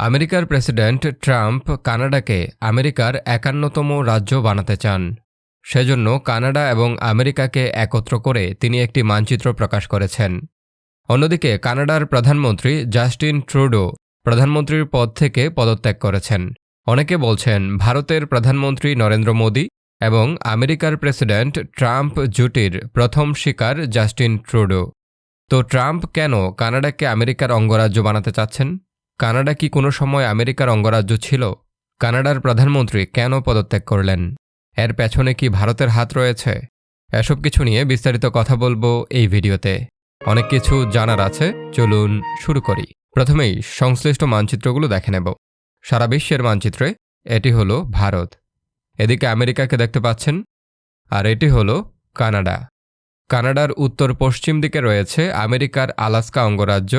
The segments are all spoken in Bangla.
আমেরিকার প্রেসিডেন্ট ট্রাম্প কানাডাকে আমেরিকার একান্নতম রাজ্য বানাতে চান। সেজন্য কানাডা এবং আমেরিকাকে একত্র করে তিনি একটি মানচিত্র প্রকাশ করেছেন। অন্যদিকে কানাডার প্রধানমন্ত্রী জাস্টিন ট্রুডো প্রধানমন্ত্রীর পদ থেকে পদত্যাগ করেছেন। অনেকে বলছেন ভারতের প্রধানমন্ত্রী নরেন্দ্র মোদী এবং আমেরিকার প্রেসিডেন্ট ট্রাম্প জুটির প্রথম শিকার জাস্টিন ট্রুডো। তো ট্রাম্প কেন কানাডাকে আমেরিকার অঙ্গরাজ্য বানাতে চাচ্ছেন? কানাডা কি কোনো সময় আমেরিকার অঙ্গরাজ্য ছিল? কানাডার প্রধানমন্ত্রী কেন পদত্যাগ করলেন? এর পেছনে কি ভারতের হাত রয়েছে? এসব কিছু নিয়ে বিস্তারিত কথা বলব এই ভিডিওতে। অনেক কিছু জানার আছে, চলুন শুরু করি। প্রথমেই সংশ্লিষ্ট মানচিত্রগুলো দেখে নেব। সারা বিশ্বের মানচিত্রে এটি হলো ভারত। এদিকে আমেরিকাকে দেখতে পাচ্ছেন, আর এটি হলো কানাডা। কানাডার উত্তর পশ্চিম দিকে রয়েছে আমেরিকার আলাস্কা অঙ্গরাজ্য।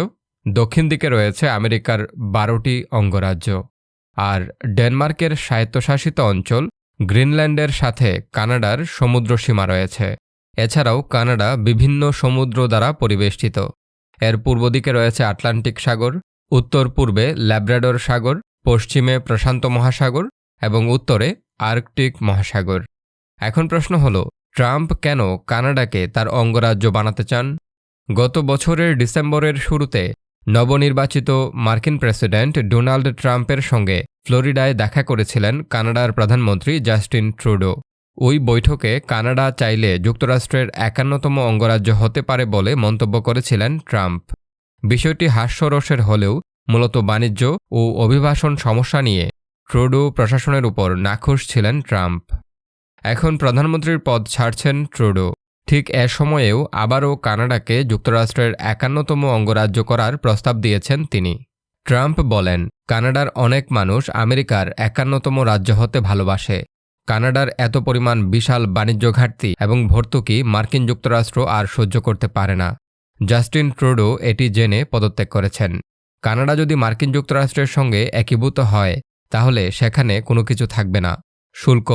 দক্ষিণ দিকে রয়েছে আমেরিকার বারোটি অঙ্গরাজ্য, আর ডেনমার্কের স্বায়ত্তশাসিত অঞ্চল গ্রিনল্যান্ডের সাথে কানাডার সমুদ্র সীমা রয়েছে। এছাড়াও কানাডা বিভিন্ন সমুদ্র দ্বারা পরিবেষ্টিত। এর পূর্ব দিকে রয়েছে আটলান্টিক সাগর, উত্তর পূর্বে ল্যাব্রাডর সাগর, পশ্চিমে প্রশান্ত মহাসাগর এবং উত্তরে আর্কটিক মহাসাগর। এখন প্রশ্ন হল, ট্রাম্প কেন কানাডাকে তার অঙ্গরাজ্য বানাতে চান? গত বছরের ডিসেম্বরের শুরুতে নবনির্বাচিত মার্কিন প্রেসিডেন্ট ডোনাল্ড ট্রাম্পের সঙ্গে ফ্লোরিডায় দেখা করেছিলেন কানাডার প্রধানমন্ত্রী জাস্টিন ট্রুডো। ওই বৈঠকে কানাডা চাইলে যুক্তরাষ্ট্রের একান্নতম অঙ্গরাজ্য হতে পারে বলে মন্তব্য করেছিলেন ট্রাম্প। বিষয়টি হাস্যরসের হলেও মূলত বাণিজ্য ও অভিবাসন সমস্যা নিয়ে ট্রুডো প্রশাসনের উপর নাখুশ ছিলেন ট্রাম্প। এখন প্রধানমন্ত্রীর পদ ছাড়ছেন ট্রুডো। ঠিক এ সময়েও আবারও কানাডাকে যুক্তরাষ্ট্রের একান্নতম অঙ্গরাজ্য করার প্রস্তাব দিয়েছেন তিনি। ট্রাম্প বলেন, কানাডার অনেক মানুষ আমেরিকার একান্নতম রাজ্য হতে ভালোবাসে। কানাডার এত পরিমাণ বিশাল বাণিজ্য ঘাটতি এবং ভর্তুকি মার্কিন যুক্তরাষ্ট্র আর সহ্য করতে পারে না। জাস্টিন ট্রুডো এটি জেনে পদত্যাগ করেছেন। কানাডা যদি মার্কিন যুক্তরাষ্ট্রের সঙ্গে একীভূত হয়, তাহলে সেখানে কোনো কিছু থাকবে না। শুল্ক,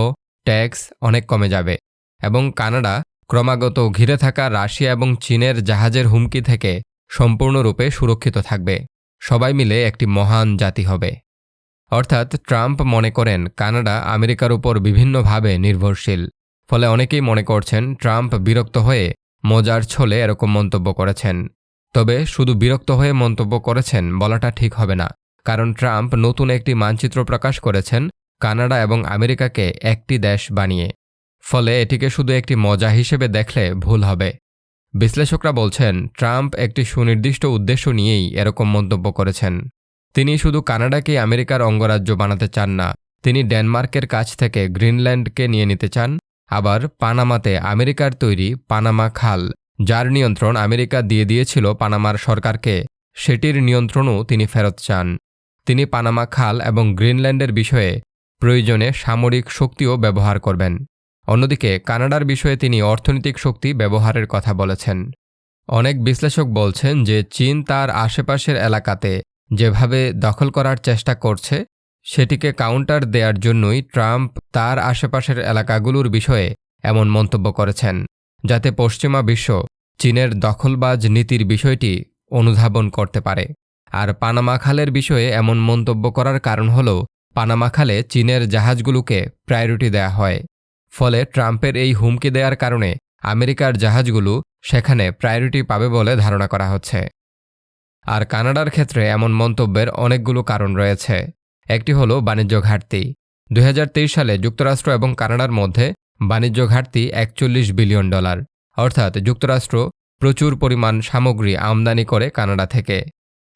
ট্যাক্স অনেক কমে যাবে এবং কানাডা ক্রমাগত ঘিরে থাকা রাশিয়া এবং চীনের জাহাজের হুমকি থেকে সম্পূর্ণরূপে সুরক্ষিত থাকবে। সবাই মিলে একটি মহান জাতি হবে। অর্থাৎ ট্রাম্প মনে করেন, কানাডা আমেরিকার উপর বিভিন্নভাবে নির্ভরশীল। ফলে অনেকেই মনে করছেন, ট্রাম্প বিরক্ত হয়ে মজার ছলে এরকম মন্তব্য করেছেন। তবে শুধু বিরক্ত হয়ে মন্তব্য করেছেন বলাটা ঠিক হবে না, কারণ ট্রাম্প নতুন একটি মানচিত্র প্রকাশ করেছেন কানাডা এবং আমেরিকাকে একটি দেশ বানিয়ে। ফলে এটিকে শুধু একটি মজা হিসেবে দেখলে ভুল হবে। বিশ্লেষকরা বলছেন, ট্রাম্প একটি সুনির্দিষ্ট উদ্দেশ্য নিয়েই এরকম মন্তব্য করেছেন। তিনি শুধু কানাডাকেই আমেরিকার অঙ্গরাজ্য বানাতে চান না, তিনি ডেনমার্কের কাছ থেকে গ্রিনল্যান্ডকে নিয়ে নিতে চান, আবার পানামাতে আমেরিকার তৈরি পানামা খাল, যার নিয়ন্ত্রণ আমেরিকা দিয়ে দিয়েছিল পানামার সরকারকে, সেটির নিয়ন্ত্রণও তিনি ফেরত চান। তিনি পানামা খাল এবং গ্রিনল্যান্ডের বিষয়ে প্রয়োজনে সামরিক শক্তিও ব্যবহার করবেন। অন্যদিকে কানাডার বিষয়ে তিনি অর্থনৈতিক শক্তি ব্যবহারের কথা বলেছেন। অনেক বিশ্লেষক বলছেন যে চীন তার আশেপাশের এলাকাতে যেভাবে দখল করার চেষ্টা করছে, সেটিকে কাউন্টার দেওয়ার জন্যই ট্রাম্প তার আশেপাশের এলাকাগুলোর বিষয়ে এমন মন্তব্য করেছেন, যাতে পশ্চিমা বিশ্ব চীনের দখলবাজ নীতির বিষয়টি অনুধাবন করতে পারে। আর পানামা খালের বিষয়ে এমন মন্তব্য করার কারণ হল, পানামা খালে চীনের জাহাজগুলোকে প্রায়োরিটি দেয়া হয়। ফলে ট্রাম্পের এই হুমকি দেওয়ার কারণে আমেরিকার জাহাজগুলো সেখানে প্রায়োরিটি পাবে বলে ধারণা করা হচ্ছে। আর কানাডার ক্ষেত্রে এমন মন্তব্যের অনেকগুলো কারণ রয়েছে। একটি হল বাণিজ্য ঘাটতি। দুই হাজার তেইশ সালে যুক্তরাষ্ট্র এবং কানাডার মধ্যে বাণিজ্য ঘাটতি একচল্লিশ বিলিয়ন ডলার। অর্থাৎ যুক্তরাষ্ট্র প্রচুর পরিমাণ সামগ্রী আমদানি করে কানাডা থেকে।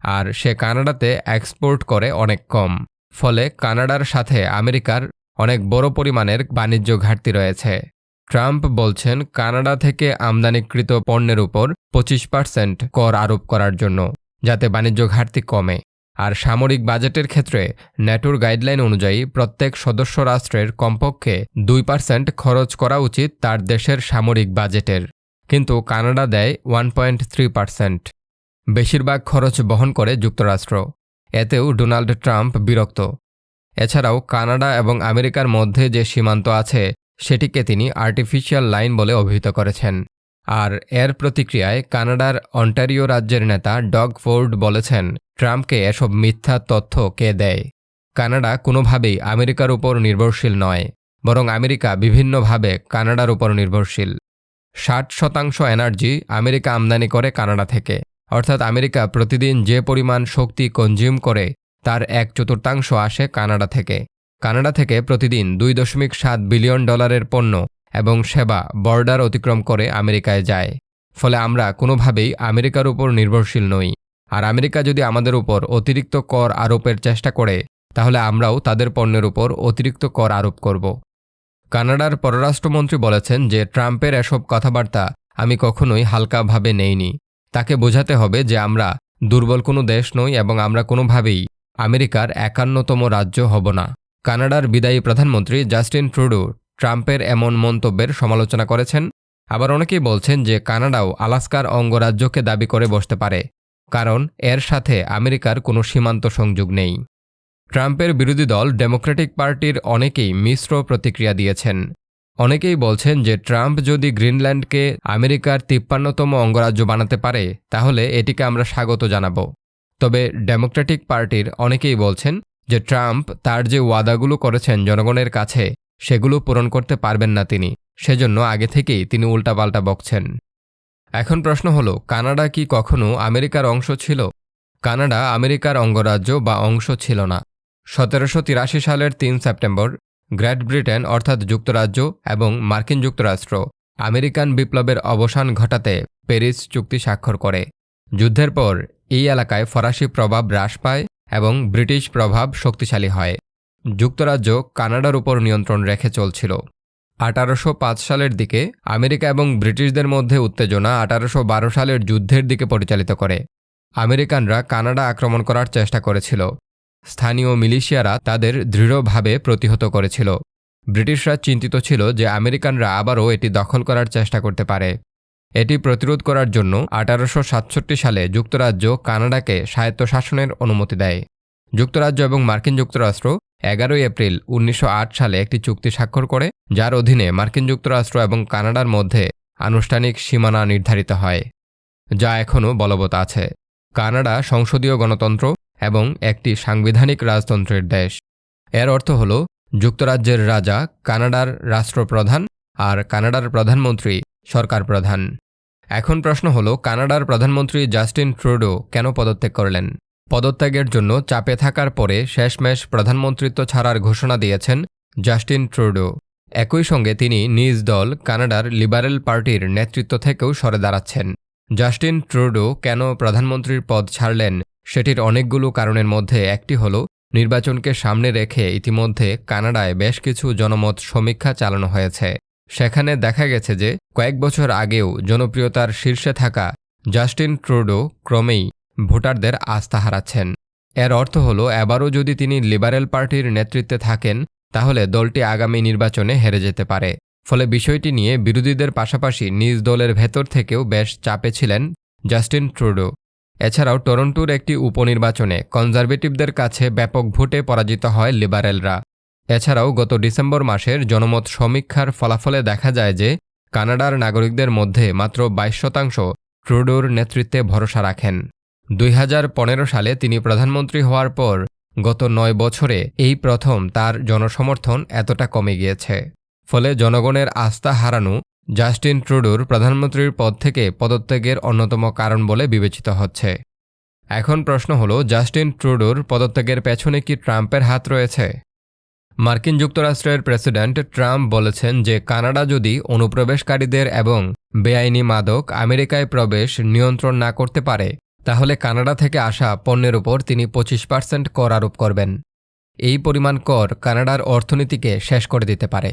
আর সে কানাডাতে এক্সপোর্ট করে অনেক কম। ফলে কানাডার সাথে আমেরিকার অনেক বড় পরিমাণের বাণিজ্য ঘাটতি রয়েছে। ট্রাম্প বলছেন, কানাডা থেকে আমদানিকৃত পণ্যের উপর পঁচিশ পার্সেন্ট কর আরোপ করার জন্য, যাতে বাণিজ্য ঘাটতি কমে। আর সামরিক বাজেটের ক্ষেত্রে, ন্যাটোর গাইডলাইন অনুযায়ী প্রত্যেক সদস্য রাষ্ট্রের কমপক্ষে দুই পার্সেন্ট খরচ করা উচিত তার দেশের সামরিক বাজেটের। কিন্তু কানাডা দেয় ওয়ান পয়েন্ট থ্রি পার্সেন্ট। বেশিরভাগ খরচ বহন করে যুক্তরাষ্ট্র। এতেও ডোনাল্ড ট্রাম্প বিরক্ত। এছাড়াও কানাডা এবং আমেরিকার মধ্যে যে সীমান্ত আছে, সেটিকে তিনি আর্টিফিশিয়াল লাইন বলে অভিহিত করেছেন। আর এর প্রতিক্রিয়ায় কানাডার অন্টারিও রাজ্যের নেতা ডগ ফোর্ড বলেছেন, ট্রাম্পকে এসব মিথ্যা তথ্য কে দেয়? কানাডা কোনোভাবেই আমেরিকার উপর নির্ভরশীল নয়, বরং আমেরিকা বিভিন্নভাবে কানাডার উপর নির্ভরশীল। ষাট শতাংশ এনার্জি আমেরিকা আমদানি করে কানাডা থেকে। অর্থাৎ আমেরিকা প্রতিদিন যে পরিমাণ শক্তি কনজিউম করে তার এক চতুর্থাংশ আসে কানাডা থেকে। কানাডা থেকে প্রতিদিন দুই দশমিক সাত বিলিয়ন ডলারের পণ্য এবং সেবা বর্ডার অতিক্রম করে আমেরিকায় যায়। ফলে আমরা কোনোভাবেই আমেরিকার উপর নির্ভরশীল নই। আর আমেরিকা যদি আমাদের উপর অতিরিক্ত কর আরোপের চেষ্টা করে, তাহলে আমরাও তাদের পণ্যের উপর অতিরিক্ত কর আরোপ করব। কানাডার পররাষ্ট্রমন্ত্রী বলেছেন যে ট্রাম্পের এসব কথাবার্তা আমি কখনোই হালকাভাবে নেইনি। তাকে বোঝাতে হবে যে আমরা দুর্বল কোনো দেশ নই এবং আমরা কোনোভাবেই আমেরিকার একান্নতম রাজ্য হব না। কানাডার বিদায়ী প্রধানমন্ত্রী জাস্টিন ট্রুডো ট্রাম্পের এমন মন্তব্যের সমালোচনা করেছেন। আবার অনেকেই বলছেন যে কানাডাও আলাস্কার অঙ্গরাজ্যকে দাবি করে বসতে পারে, কারণ এর সাথে আমেরিকার কোনো সীমান্ত সংযোগ নেই। ট্রাম্পের বিরোধী দল ডেমোক্রেটিক পার্টির অনেকেই মিশ্র প্রতিক্রিয়া দিয়েছেন। অনেকেই বলছেন যে ট্রাম্প যদি গ্রিনল্যান্ডকে আমেরিকার তিপ্পান্নতম অঙ্গরাজ্য বানাতে পারে, তাহলে এটিকে আমরা স্বাগত জানাব। তবে ডেমোক্রেটিক পার্টির অনেকেই বলছেন যে ট্রাম্প তার যে ওয়াদাগুলো করেছেন জনগণের কাছে, সেগুলো পূরণ করতে পারবেন না তিনি। সেজন্য আগে থেকেই তিনি উল্টাপাল্টা বকছেন। এখন প্রশ্ন হলো, কানাডা কি কখনো আমেরিকার অংশ ছিল? কানাডা আমেরিকার অঙ্গরাজ্য বা অংশ ছিল না। সতেরোশো তিরাশি সালের তিন সেপ্টেম্বর, গ্রেট ব্রিটেন অর্থাৎ যুক্তরাজ্য এবং মার্কিন যুক্তরাষ্ট্র আমেরিকান বিপ্লবের অবসান ঘটাতে প্যারিস চুক্তি স্বাক্ষর করে। যুদ্ধের পর এই এলাকায় ফরাসি প্রভাব হ্রাস পায় এবং ব্রিটিশ প্রভাব শক্তিশালী হয়। যুক্তরাজ্য কানাডার উপর নিয়ন্ত্রণ রেখে চলছিল। আঠারোশ পাঁচ সালের দিকে আমেরিকা এবং ব্রিটিশদের মধ্যে উত্তেজনা আঠারোশ বারো সালের যুদ্ধের দিকে পরিচালিত করে। আমেরিকানরা কানাডা আক্রমণ করার চেষ্টা করেছিল। স্থানীয় মিলিশিয়ারা তাদের দৃঢ়ভাবে প্রতিহত করেছিল। ব্রিটিশরা চিন্তিত ছিল যে আমেরিকানরা আবারও এটি দখল করার চেষ্টা করতে পারে। এটি প্রতিরোধ করার জন্য আঠারোশো সাতষট্টি সালে যুক্তরাজ্য কানাডাকে স্বায়ত্তশাসনের অনুমতি দেয়। যুক্তরাজ্য এবং মার্কিন যুক্তরাষ্ট্র এগারোই এপ্রিল উনিশশো আট সালে একটি চুক্তি স্বাক্ষর করে, যার অধীনে মার্কিন যুক্তরাষ্ট্র এবং কানাডার মধ্যে আনুষ্ঠানিক সীমানা নির্ধারিত হয়, যা এখনও বলবৎ আছে। কানাডা সংসদীয় গণতন্ত্র এবং একটি সাংবিধানিক রাজতন্ত্রের দেশ। এর অর্থ হল, যুক্তরাজ্যের রাজা কানাডার রাষ্ট্রপ্রধান আর কানাডার প্রধানমন্ত্রী সরকার প্রধান। এখন প্রশ্ন হল, কানাডার প্রধানমন্ত্রী জাস্টিন ট্রুডো কেন পদত্যাগ করলেন? পদত্যাগের জন্য চাপে থাকার পরে শেষমেশ প্রধানমন্ত্রিত্ব ছাড়ার ঘোষণা দিয়েছেন জাস্টিন ট্রুডো। একই সঙ্গে তিনি নিজ দল কানাডার লিবারেল পার্টির নেতৃত্ব থেকেও সরে দাঁড়াচ্ছেন। জাস্টিন ট্রুডো কেন প্রধানমন্ত্রীর পদ ছাড়লেন সেটির অনেকগুলো কারণের মধ্যে একটি হল, নির্বাচনকে সামনে রেখে ইতিমধ্যে কানাডায় বেশ কিছু জনমত সমীক্ষা চালানো হয়েছে। সেখানে দেখা গেছে যে কয়েক বছর আগেও জনপ্রিয়তার শীর্ষে থাকা জাস্টিন ট্রুডো ক্রমেই ভোটারদের আস্থা হারাচ্ছেন। এর অর্থ হল, এবারও যদি তিনি লিবারেল পার্টির নেতৃত্বে থাকেন, তাহলে দলটি আগামী নির্বাচনে হেরে যেতে পারে। ফলে বিষয়টি নিয়ে বিরোধীদের পাশাপাশি নিজ দলের ভেতর থেকেও বেশ চাপে ছিলেন জাস্টিন ট্রুডো। এছাড়াও টরন্টোর একটি উপনির্বাচনে কনজারভেটিভদের কাছে ব্যাপক ভোটে পরাজিত হয় লিবারেলরা। এছাড়াও গত ডিসেম্বর মাসের জনমত সমীক্ষার ফলাফলে দেখা যায় যে কানাডার নাগরিকদের মধ্যে মাত্র বাইশ শতাংশ ট্রুডোর নেতৃত্বে ভরসা রাখেন। দুই হাজার পনেরো সালে তিনি প্রধানমন্ত্রী হওয়ার পর গত নয় বছরে এই প্রথম তার জনসমর্থন এতটা কমে গিয়েছে। ফলে জনগণের আস্থা হারানো জাস্টিন ট্রুডোর প্রধানমন্ত্রীর পদ থেকে পদত্যাগের অন্যতম কারণ বলে বিবেচিত হচ্ছে। এখন প্রশ্ন হল, জাস্টিন ট্রুডোর পদত্যাগের পেছনে কি ট্রাম্পের হাত রয়েছে? মার্কিন যুক্তরাষ্ট্রের প্রেসিডেন্ট ট্রাম্প বলেছেন যে কানাডা যদি অনুপ্রবেশকারীদের এবং বেআইনি মাদক আমেরিকায় প্রবেশ নিয়ন্ত্রণ না করতে পারে, তাহলে কানাডা থেকে আসা পণ্যের উপর তিনি পঁচিশ পার্সেন্ট কর আরোপ করবেন। এই পরিমাণ কর কানাডার অর্থনীতিকে শেষ করে দিতে পারে।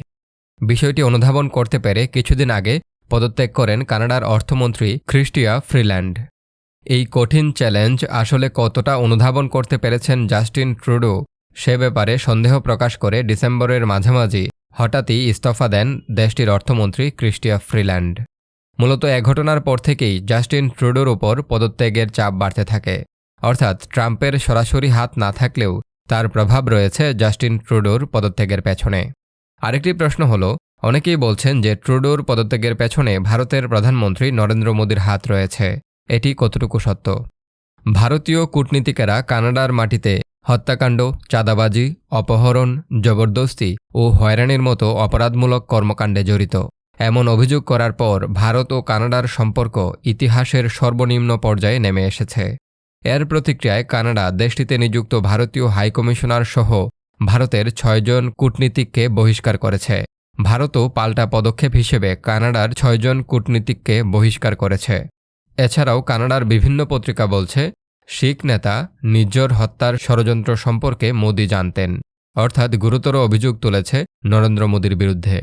বিষয়টি অনুধাবন করতে পেরে কিছুদিন আগে পদত্যাগ করেন কানাডার অর্থমন্ত্রী খ্রিস্টিয়া ফ্রিল্যান্ড। এই কঠিন চ্যালেঞ্জ আসলে কতটা অনুধাবন করতে পেরেছেন জাস্টিন ট্রুডো সে ব্যাপারে সন্দেহ প্রকাশ করে ডিসেম্বরের মাঝামাঝি হঠাৎই ইস্তফা দেন দেশটির অর্থমন্ত্রী ক্রিস্টিয়া ফ্রিল্যান্ড। মূলত এ ঘটনার পর থেকেই জাস্টিন ট্রুডোর ওপর পদত্যাগের চাপ বাড়তে থাকে। অর্থাৎ ট্রাম্পের সরাসরি হাত না থাকলেও তার প্রভাব রয়েছে জাস্টিন ট্রুডোর পদত্যাগের পেছনে। আরেকটি প্রশ্ন হল, অনেকেই বলছেন যে ট্রুডোর পদত্যাগের পেছনে ভারতের প্রধানমন্ত্রী নরেন্দ্র মোদীর হাত রয়েছে। এটি কতটুকু সত্য? ভারতীয় কূটনীতিকেরা কানাডার মাটিতে হত্যাকাণ্ড, চাঁদাবাজি, অপহরণ, জবরদস্তি ও হয়রানির মতো অপরাধমূলক কর্মকাণ্ডে জড়িত। এমন অভিযোগ করার পর ভারত ও কানাডার সম্পর্ক ইতিহাসের সর্বনিম্ন পর্যায়ে নেমে এসেছে। এর প্রতিক্রিয়ায় কানাডা দেশটিতে নিযুক্ত ভারতীয় হাইকমিশনার সহ ভারতের ছয়জন কূটনীতিককে বহিষ্কার করেছে। ভারতও পাল্টা পদক্ষেপ হিসেবে কানাডার ছয়জন কূটনীতিককে বহিষ্কার করেছে। এছাড়াও কানাডার বিভিন্ন পত্রিকা বলছে শিখ নেতা নিজ্জর হত্যার ষড়যন্ত্র সম্পর্কে মোদি জানতেন। অর্থাৎ গুরুতর অভিযোগ তুলেছে নরেন্দ্র মোদীর বিরুদ্ধে।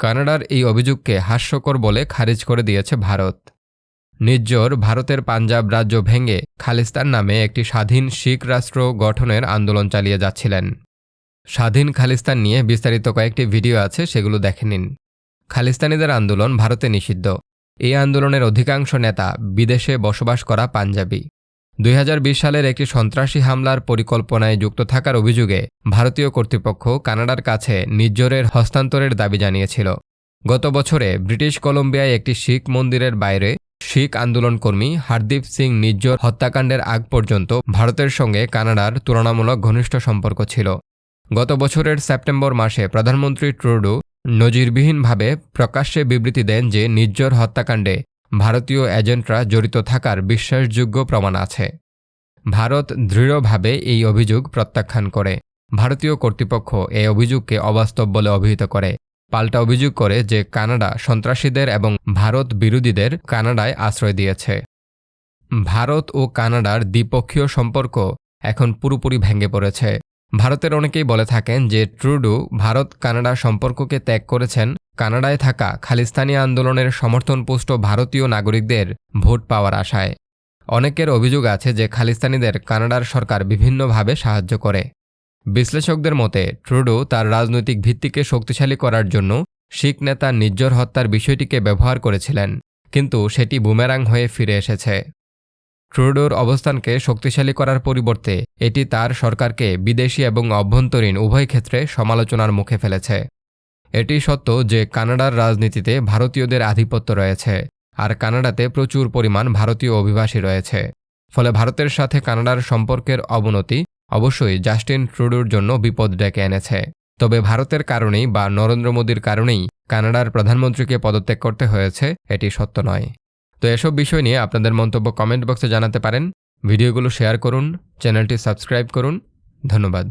কানাডার এই অভিযোগকে হাস্যকর বলে খারিজ করে দিয়েছে ভারত। নিজ্জর ভারতের পাঞ্জাব রাজ্য ভেঙে খালিস্তান নামে একটি স্বাধীন শিখ রাষ্ট্র গঠনের আন্দোলন চালিয়ে যাচ্ছিলেন। স্বাধীন খালিস্তান নিয়ে বিস্তারিত কয়েকটি ভিডিও আছে, সেগুলো দেখে নিন। খালিস্তানিদের আন্দোলন ভারতে নিষিদ্ধ। এই আন্দোলনের অধিকাংশ নেতা বিদেশে বসবাস করা পাঞ্জাবি। দুই হাজার বিশ সালের একটি সন্ত্রাসী হামলার পরিকল্পনায় যুক্ত থাকার অভিযোগে ভারতীয় কর্তৃপক্ষ কানাডার কাছে নিজ্জরের হস্তান্তরের দাবি জানিয়েছিল। গত বছরে ব্রিটিশ কলম্বিয়ায় একটি শিখ মন্দিরের বাইরে শিখ আন্দোলনকর্মী হারদীপ সিং নিজ্জর হত্যাকাণ্ডের আগ পর্যন্ত ভারতের সঙ্গে কানাডার তুলনামূলক ঘনিষ্ঠ সম্পর্ক ছিল। গত বছরের সেপ্টেম্বর মাসে প্রধানমন্ত্রী ট্রুডো নজিরবিহীনভাবে প্রকাশ্যে বিবৃতি দেন যে নিজ্জর হত্যাকাণ্ডে ভারতীয় এজেন্টরা জড়িত থাকার বিশ্বাসযোগ্য প্রমাণ আছে। ভারত দৃঢ়ভাবে এই অভিযোগ প্রত্যাখ্যান করে। ভারতীয় কর্তৃপক্ষ এই অভিযোগকে অবাস্তব বলে অভিহিত করে। পাল্টা অভিযোগ করে যে কানাডা সন্ত্রাসীদের এবং ভারত বিরোধীদের কানাডায় আশ্রয় দিয়েছে। ভারত ও কানাডার দ্বিপক্ষীয় সম্পর্ক এখন পুরোপুরি ভেঙে পড়েছে। ভারতের অনেকেই বলে থাকেন যে ট্রুডু ভারত কানাডা সম্পর্ককে ত্যাগ করেছেন। কানাডায় থাকা খালিস্তানি আন্দোলনের সমর্থনপুষ্ট ভারতীয় নাগরিকদের ভোট পাওয়ার আশায়। অনেকের অভিযোগ আছে যে খালিস্তানিদের কানাডার সরকার বিভিন্নভাবে সাহায্য করে। বিশ্লেষকদের মতে, ট্রুডো তার রাজনৈতিক ভিত্তিকে শক্তিশালী করার জন্য শিখ নেতা নিজ্জর হত্যার বিষয়টিকে ব্যবহার করেছিলেন, কিন্তু সেটি বুমেরাং হয়ে ফিরে এসেছে। ট্রুডোর অবস্থানকে শক্তিশালী করার পরিবর্তে, এটি তার সরকারকে বিদেশি এবং অভ্যন্তরীণ উভয় ক্ষেত্রে সমালোচনার মুখে ফেলেছে। এটি সত্য যে কানাডার রাজনীতিতে ভারতীয়দের আধিপত্য রয়েছে, আর কানাডাতে প্রচুর পরিমাণ ভারতীয় অভিবাসী রয়েছে। ফলে ভারতের সাথে কানাডার সম্পর্কের অবনতি অবশ্যই জাস্টিন ট্রুডোর জন্য বিপদ ডেকে এনেছে। তবে ভারতের কারণেই বা নরেন্দ্র মোদীর কারণেই কানাডার প্রধানমন্ত্রীকে পদত্যাগ করতে হয়েছে, এটি সত্য নয়। তো এসব বিষয় নিয়ে আপনাদের মন্তব্য কমেন্ট বক্সে জানাতে পারেন। ভিডিওগুলো শেয়ার করুন চ্যানেলটি সাবস্ক্রাইব করুন। ধন্যবাদ।